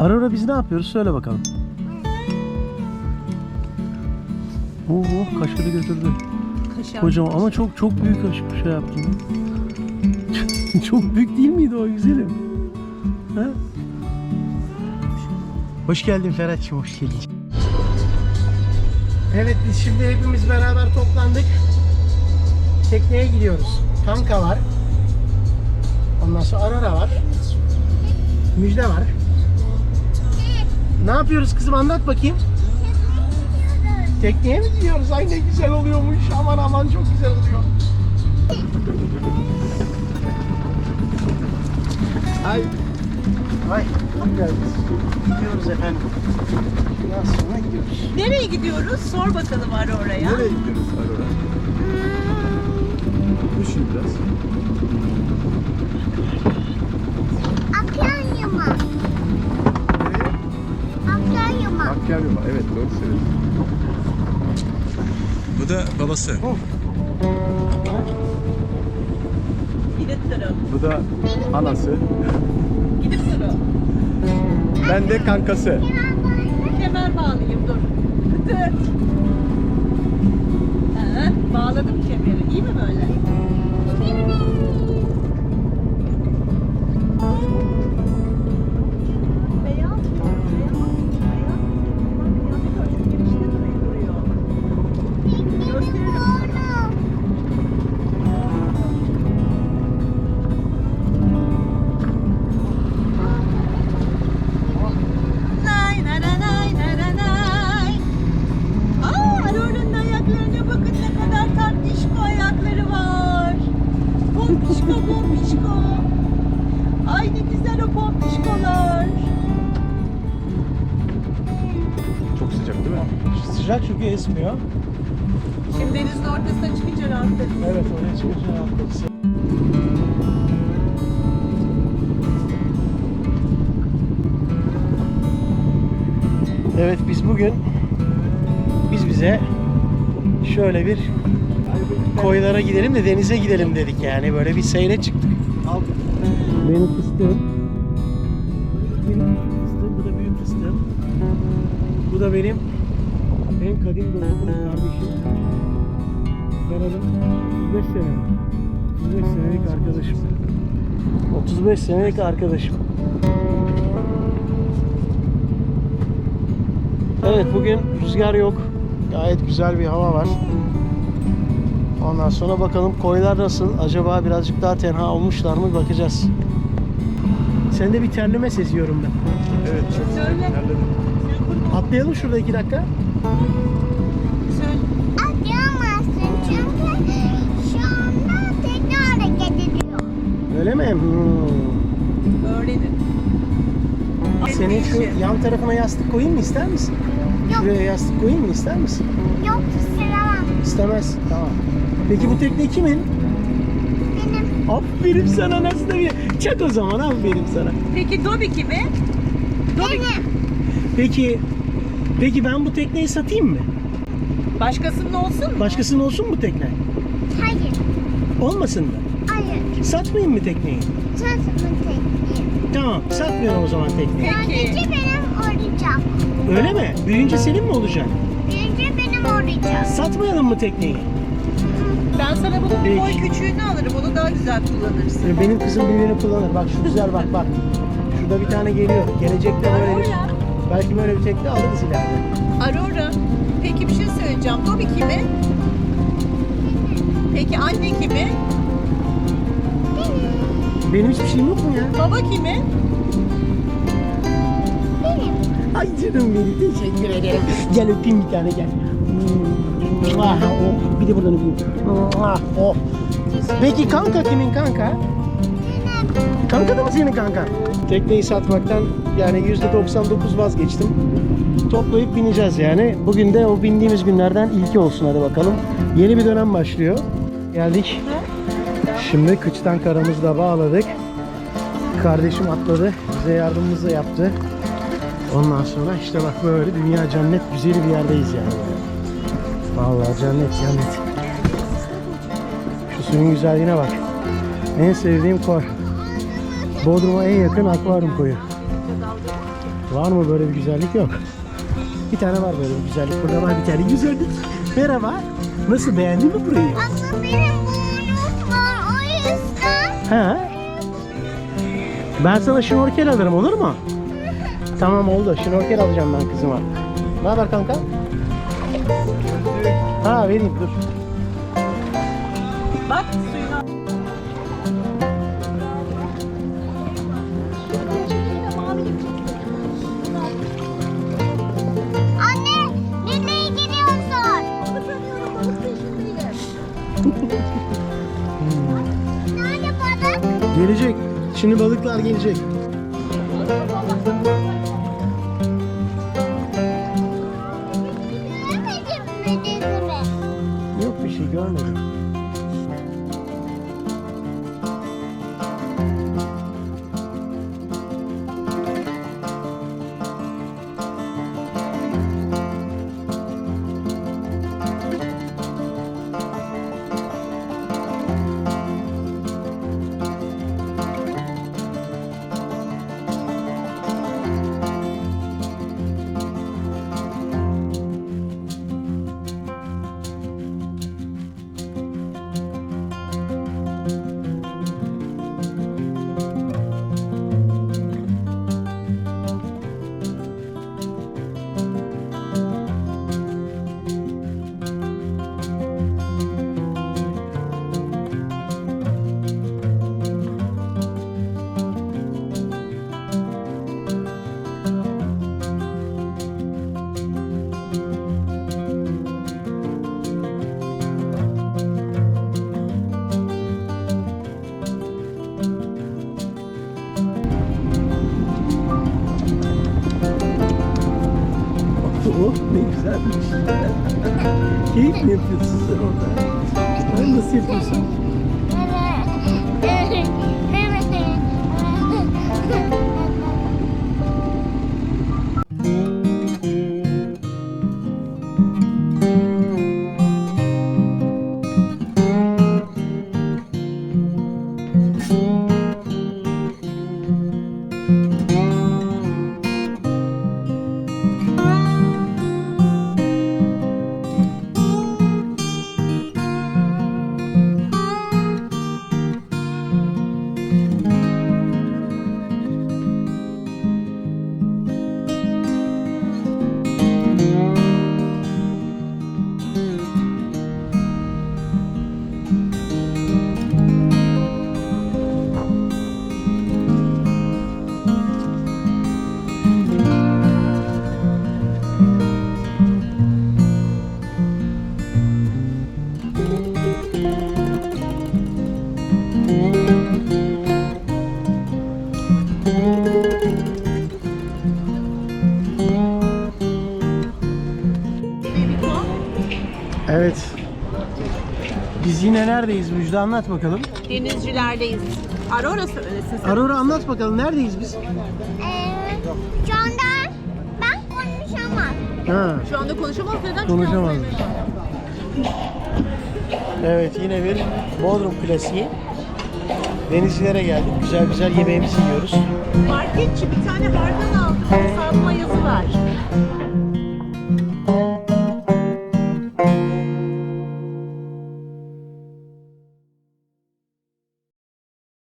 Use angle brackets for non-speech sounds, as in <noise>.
Aurora biz ne yapıyoruz? Söyle bakalım. Oo, kaşarı götürdü. Kaşar. Kocaman ama çok çok büyük kaş şey yaptın. <laughs> çok büyük değil miydi o güzelim? Ha? Hoş geldin Ferhat'cığım, hoş geldin. Evet biz şimdi hepimiz beraber toplandık. Tekneye gidiyoruz. Kanka var. Ondan sonra Arara var. Müjde var. Ne yapıyoruz kızım anlat bakayım. Tekneye mi gidiyoruz? Ay ne güzel oluyormuş. Aman aman çok güzel oluyor. Ay. Ay. Gidiyoruz efendim. Biraz sonra gidiyoruz. Nereye gidiyoruz? Sor bakalım Aurora'ya. Nereye gidiyoruz Aurora? Düşün biraz. Akvaryuma. Akvaryuma. Evet doğru söylüyorsun. Bu da babası. Gidip durun. Bu da anası. Gidip durun. Ben de kankası. Kemer bağlayayım dur. Dur. Ha, bağladım kemeri. İyi mi böyle? Pompişko. Ay ne güzel o pompişkolar. Çok sıcak değil mi? Sıcak çünkü esmiyor. Şimdi denizin ortasına çıkınca rahatlarız. Evet oraya çıkınca rahatlarız. Evet biz bugün biz bize şöyle bir koylara gidelim de denize gidelim dedik yani böyle bir seyre çıktık. Benim fıstığım. Benim küçük fıstığım, bu da büyük fıstığım. Bu da benim en kadim dostum kardeşim. Ferhat'ın 35 sene. 35 senelik arkadaşım. 35 senelik arkadaşım. Evet bugün rüzgar yok. Gayet güzel bir hava var. Ondan sonra bakalım koylar nasıl? Acaba birazcık daha tenha olmuşlar mı bakacağız. Sende bir terleme seziyorum ben. Evet çok. Terledim. Atlayalım şurada iki dakika. Atlayamazsın çünkü şu anda tekne hareket ediyor. Öyle mi? Hmm. Öğrenin. Senin şu yan tarafına yastık koyayım mı ister misin? Yok. Şuraya yastık koyayım mı ister misin? Yok istemem. İstemez. Tamam. Peki bu tekne kimin? Aferin sana nasıl da bir... Çak o zaman aferin sana. Peki Dobi kimi? Dobi. Peki Peki ben bu tekneyi satayım mı? Başkasının olsun mu? Başkasının olsun mu tekne? Hayır. Olmasın mı? Hayır. Satmayayım mı tekneyi? Sensin tekneyim. Tamam satmıyorum o zaman tekneyi. Peki. Sadece benim olacak. Öyle mi? Büyüyünce senin mi olacak? Birinci benim olacak. Satmayalım mı tekneyi? Ben sana bunun Peki. boy küçüğünü alırım. Onu daha güzel kullanırsın. Ya Benim kızım büyüğünü kullanır. Bak şu güzel bak bak. Şurada bir tane geliyor. Gelecekte böyle bir... Aurora. Belki böyle bir tekne alırız ileride. Aurora. Peki bir şey söyleyeceğim. Dobi kimi? Peki anne kimi? Benim hiçbir şeyim yok mu ya? Baba kimi? Benim. Ay canım benim teşekkür ederim. Gel öpeyim bir tane gel. Hmm, ah, oh. Bir de buradan öpeyim. Ah, oh. Peki kanka kimin kanka? Kanka da mı senin kanka? Tekneyi satmaktan yani %99 vazgeçtim. Toplayıp bineceğiz yani. Bugün de o bindiğimiz günlerden ilki olsun hadi bakalım. Yeni bir dönem başlıyor. Geldik. Şimdi kıçtan karamızı da bağladık. Kardeşim atladı. Bize yardımımızı yaptı. Ondan sonra işte bak böyle dünya cennet güzeli bir yerdeyiz yani. Vallahi cennet cennet. Şu suyun güzelliğine bak. En sevdiğim koy. Bodrum'a en yakın akvaryum koyu. Var mı böyle bir güzellik yok. Bir tane var böyle bir güzellik. Burada var bir tane güzellik. Merhaba. Nasıl beğendin mi burayı? Ama benim burnum var o yüzden. He? Ben sana şnorkel alırım olur mu? <laughs> Tamam oldu. Şnorkel alacağım ben kızıma. Ne haber kanka? Ha vereyim dur. Bak suyuna. Anne nereye gidiyorsun? <laughs> Nerede balık? Gelecek. Şimdi balıklar gelecek. Dedemi? Yok Ne güzelmiş. Keyif mi yapıyorsun sen orada? Sen nasıl yapıyorsun? Biz yine neredeyiz Müjde anlat bakalım. Denizcilerdeyiz. Aurora söylesin sen. Aurora anlat bakalım neredeyiz biz? Ee, şu anda ben konuşamam. Ha. Şu anda konuşamaz neden? Çünkü Konuşamaz. Alzheimer var. Evet yine bir Bodrum klasiği. Denizcilere geldik. Güzel güzel yemeğimizi yiyoruz. Marketçi bir tane bardan aldım. Hesabıma yazı ver.